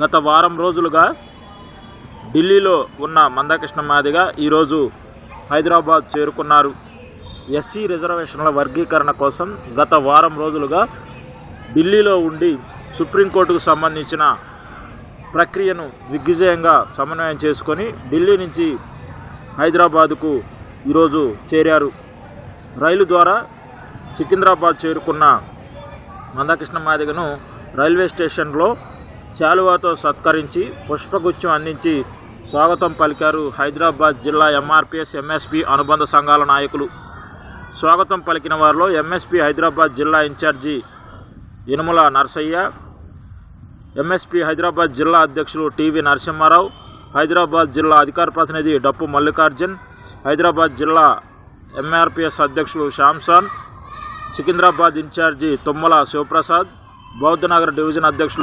గత వారం రోజులుగా ఢిల్లీలో ఉన్న మందకృష్ణ మాదిగ ఈరోజు హైదరాబాద్ చేరుకున్నారు. ఎస్సీ రిజర్వేషన్ల వర్గీకరణ కోసం గత వారం రోజులుగా ఢిల్లీలో ఉండి సుప్రీంకోర్టుకు సంబంధించిన ప్రక్రియను దిగ్విజయంగా సమన్వయం చేసుకొని ఢిల్లీ నుంచి హైదరాబాదుకు ఈరోజు చేరారు. రైలు ద్వారా సికింద్రాబాద్ చేరుకున్న మందకృష్ణ మాదిగను రైల్వే స్టేషన్లో శాలువాతో సత్కరించి పుష్పగుచ్చం అందించి స్వాగతం పలికారు హైదరాబాద్ జిల్లా ఎంఆర్పిఎస్ ఎంఎస్పి అనుబంధ సంఘాల నాయకులు. స్వాగతం పలికిన వారిలో ఎంఎస్పి హైదరాబాద్ జిల్లా ఇన్ఛార్జి యనుమల నరసయ్య ఎంఎస్పి హైదరాబాద్ జిల్లా అధ్యక్షులు టీవీ నరసింహారావు హైదరాబాద్ జిల్లా అధికార ప్రతినిధి డప్పు మల్లికార్జున్ హైదరాబాద్ జిల్లా ఎంఆర్పిఎస్ అధ్యక్షులు Samson Secunderabad incharge Tummala Sivaprasad Bouddhanagar division అధ్యక్షులు